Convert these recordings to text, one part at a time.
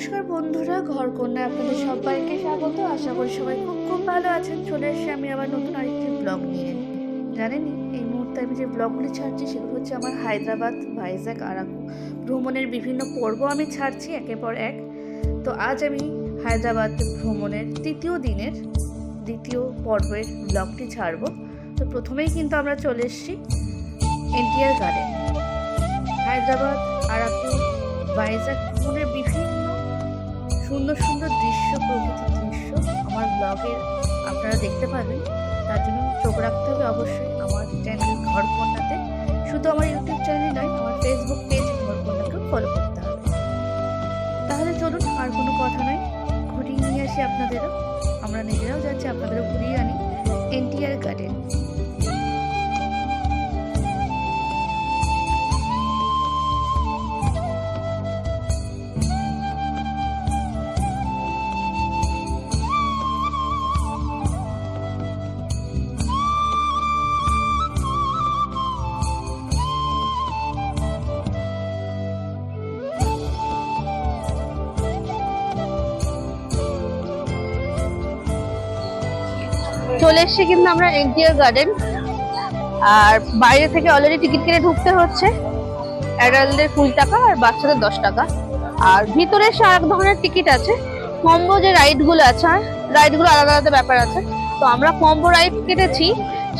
নমস্কার বন্ধুরা ঘর কন্যা আপনাদের সবাইকে স্বাগত। আশা করি সবাই খুব খুব ভালো আছেন। চলে এসে আমি আবার নতুন আরেকটি ব্লগ নিয়ে। জানেনই এই মুহূর্তে আমি যে ব্লগগুলি ছাড়ছি সেগুলো হচ্ছে আমার হায়দ্রাবাদ ভাইজ্যাক আরাকু। ভ্রমণের বিভিন্ন পর্ব আমি ছাড়ছি একের পর এক। তো আজ আমি হায়দ্রাবাদ ভ্রমণের তৃতীয় দিনের, দ্বিতীয় পর্বের ব্লগটি ছাড়বো। তো প্রথমেই কিন্তু আমরা চলে এসেছি এনটিআর গার্ডেন। হায়দ্রাবাদ, আরাকু ভাইজ্যাক ভ্রমণের বিভিন্ন সুন্দর সুন্দর দৃশ্য, প্রকৃতির দৃশ্য আমার ব্লগে আপনারা দেখতে পাবেন। তার জন্য চোখ রাখতে হবে অবশ্যই আমার চ্যানেল ঘর ঘরকন্যাতে। শুধু আমার ইউটিউব চ্যানেলই নয়, আমার ফেসবুক পেজ ঘরকন্যাকেও ফলো করতে হবে। তাহলে চলুন আর কোনো কথা নয়। ঘুরিয়ে নিয়ে আসি আপনাদেরও। আমরা নিজেরাও যাচ্ছি আপনাদেরও ঘুরিয়ে আনি। এনটিআর গার্ডেন চলে এসেছি কিন্তু আমরা এনটিআর গার্ডেন। আর বাইরে থেকে অলরেডি টিকিট কেটে ঢুকতে হচ্ছে। অ্যাডাল্টদের কুড়ি টাকা আর বাচ্চাদের দশ টাকা। আর ভিতরে এসে আর এক ধরনের টিকিট আছে। কম্বো যে রাইডগুলো আছে রাইডগুলো আলাদা আলাদা ব্যাপার আছে। তো আমরা কম্বো রাইড কেটেছি,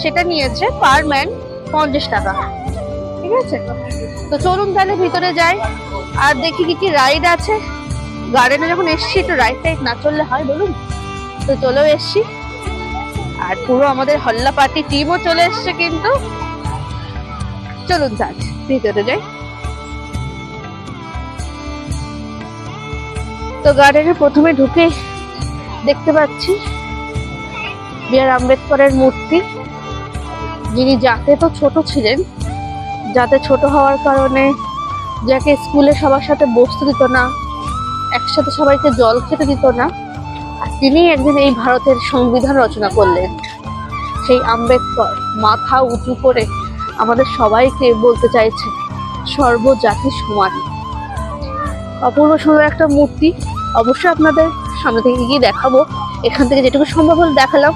সেটা নিয়েছে পার ম্যান পঞ্চাশ টাকা। ঠিক আছে? তো চলুন তাহলে ভিতরে যাই। আর দেখি কি কি রাইড আছে। গার্ডেনে যখন এসছি, একটু রাইড টাইড না চললে হয়, বলুন? তো চলেও এসছি। আর পুরো আমাদের হল্লা পার্টি টিমও চলে এসছে কিন্তু। চলুন যাক ভিতরে যাই। তো গার্ডেনে প্রথমে ঢুকে দেখতে পাচ্ছি বি আর আম্বেদকরের মূর্তি। যিনি যাতে তো ছোট ছিলেন, যাতে ছোট হওয়ার কারণে যাকে স্কুলে সবার সাথে বসতে দিত না, একসাথে সবাইকে জল খেতে দিত না তিনি একদিন এই ভারতের সংবিধান রচনা করলেন। সেই আম্বেদকর মাথা উঁচু করে আমাদের সবাইকে বলতে চাইছে, সর্বজাতি সমান। অপূর্ব সুন্দর একটা মূর্তি। অবশ্যই আপনাদের সামনে থেকে গিয়ে দেখাবো। এখান থেকে যেটুকু সম্ভব হলে দেখালাম।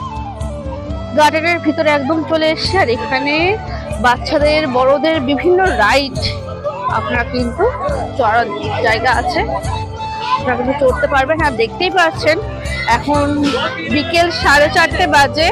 গার্ডেনের ভিতরে একদম চলে এসছে। আর এখানে বাচ্চাদের, বড়দের বিভিন্ন রাইড আপনারা কিন্তু চড়ার জায়গা আছে। আপনারা কিন্তু চড়তে পারবেন। আর দেখতেই পাচ্ছেন। এখন বিকেল সাড়ে চারটে বাজে।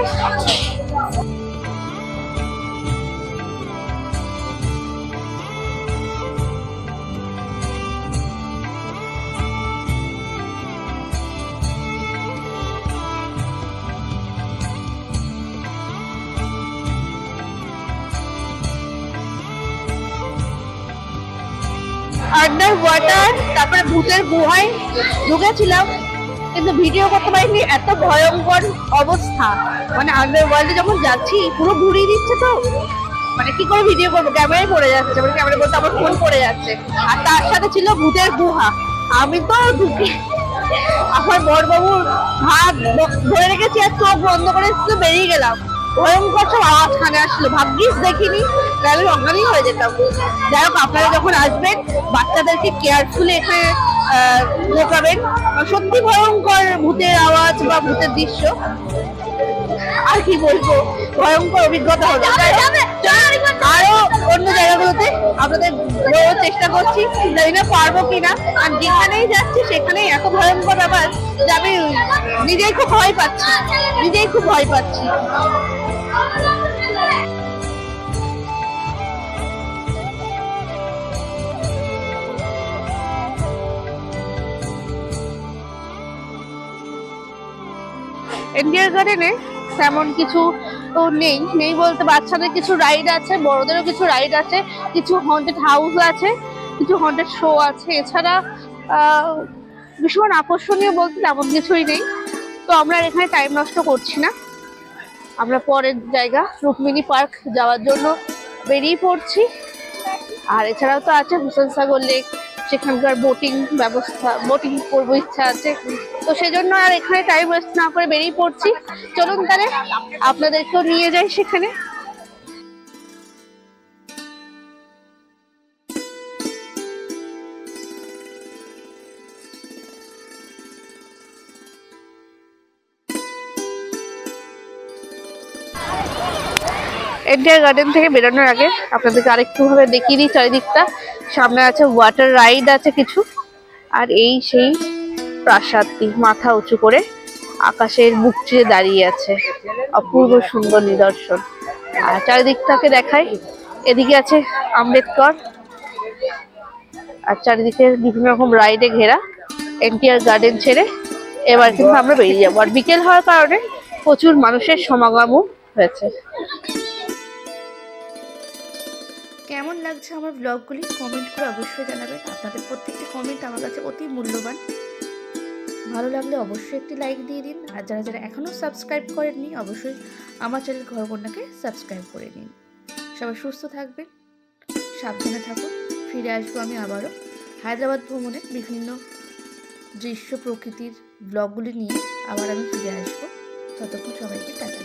আন্ডার ওয়াটার তারপরে ভূতের গুহায় ঢুকেছিলাম। কিন্তু ভিডিও করতে পারিনি, এত ভয়ঙ্কর অবস্থা। মানে আন্ডার ওয়ার্ল্ডে যখন যাচ্ছি, পুরো ঘুরিয়ে দিচ্ছে তো। মানে কি করে ভিডিও করব? ক্যামেরায় পড়ে যাচ্ছে মানে ক্যামেরা বলতে আমার ফোন পড়ে যাচ্ছে। আর তার সাথে ছিল ভূতের গুহা। আমি তো ঢুকে আমার বড়বাবুর হাত ধরে রেখেছি আর চোখ বন্ধ করে বেরিয়ে গেলাম। ভয়ঙ্কর সব আওয়াজ কানে আসলো। ভাগ্যিস দেখিনি তাহলে অজ্ঞানই হয়ে যেতাম। যাই হোক আপনারা যখন আসবেন বাচ্চাদেরকে কেয়ারফুলি এখানে ঢোকাবেন। সত্যি ভয়ঙ্কর ভূতের আওয়াজ বা ভূতের দৃশ্য। আর কি বলব ভয়ঙ্কর অভিজ্ঞতা হবে। আরও অন্য জায়গাগুলোতে আপনাদের বলার চেষ্টা করছি। জানি না পারব কিনা। আর যেখানেই যাচ্ছি সেখানেই এত ভয়ঙ্কর ব্যাপার যে আমি নিজেই খুব ভয় পাচ্ছি। নিজেই খুব ভয় পাচ্ছি। ইন্ডিয়ার গার্ডেনে তেমন কিছু তো নেই। নেই বলতে বাচ্চাদের কিছু রাইড আছে, বড়দেরও কিছু রাইড আছে, কিছু হন্টেড হাউস আছে, কিছু হন্টেড শো আছে। এছাড়া ভীষণ আকর্ষণীয় বলতে তেমন কিছুই নেই। তো আমরা এখানে টাইম নষ্ট করছি না। আমরা পরের জায়গা, রুক্মিণী পার্ক যাওয়ার জন্য বেরিয়ে পড়ছি। আর এছাড়াও তো আছে হুসেন সাগর লেক সেখানকার বোটিং ব্যবস্থা বোটিং করব ইচ্ছা আছে। তো সেজন্য আর এখানে টাইম ওয়েস্ট না করে বেরিয়ে পড়ছি। চলুন তাহলে, আপনাদেরকেও নিয়ে যাই সেখানে। এনডিআর গার্ডেন থেকে বেরোনোর আগে আপনাদেরকে আরেকটুভাবে দেখিয়ে দিই চারিদিকটা। সামনে আছে ওয়াটার রাইড আছে কিছু। আর এই সেই প্রাসাদটি মাথা উঁচু করে আকাশের বুক চেয়ে দাঁড়িয়ে আছে। অপূর্ব সুন্দর নিদর্শন। আর চারিদিকটাকে দেখাই এদিকে আছে আম্বেদকর। আর চারিদিকে বিভিন্ন রকম রাইডে ঘেরা এনটিআর গার্ডেন ছেড়ে এবার কিন্তু আমরা বেরিয়ে যাব। আর বিকেল হওয়ার কারণে প্রচুর মানুষের সমাগমও হয়েছে। কেমন লাগছে আমার ব্লগগুলি কমেন্ট করে অবশ্যই জানাবেন। আপনাদের প্রত্যেকটি কমেন্ট আমার কাছে অতি মূল্যবান। ভালো লাগলে অবশ্যই একটি লাইক দিয়ে দিন। আর যারা যারা এখনও সাবস্ক্রাইব করেননি, অবশ্যই আমার চ্যানেল ঘরকন্যাকে সাবস্ক্রাইব করে নিন। সবাই সুস্থ থাকবেন, সাবধানে থাকুন। ফিরে আসব আমি আবারও হায়দ্রাবাদ ভ্রমণে। বিভিন্ন দৃশ্য প্রকৃতির ব্লগগুলি নিয়ে আবার আমি ফিরে আসব। ততক্ষণ সবাইকে টাটা।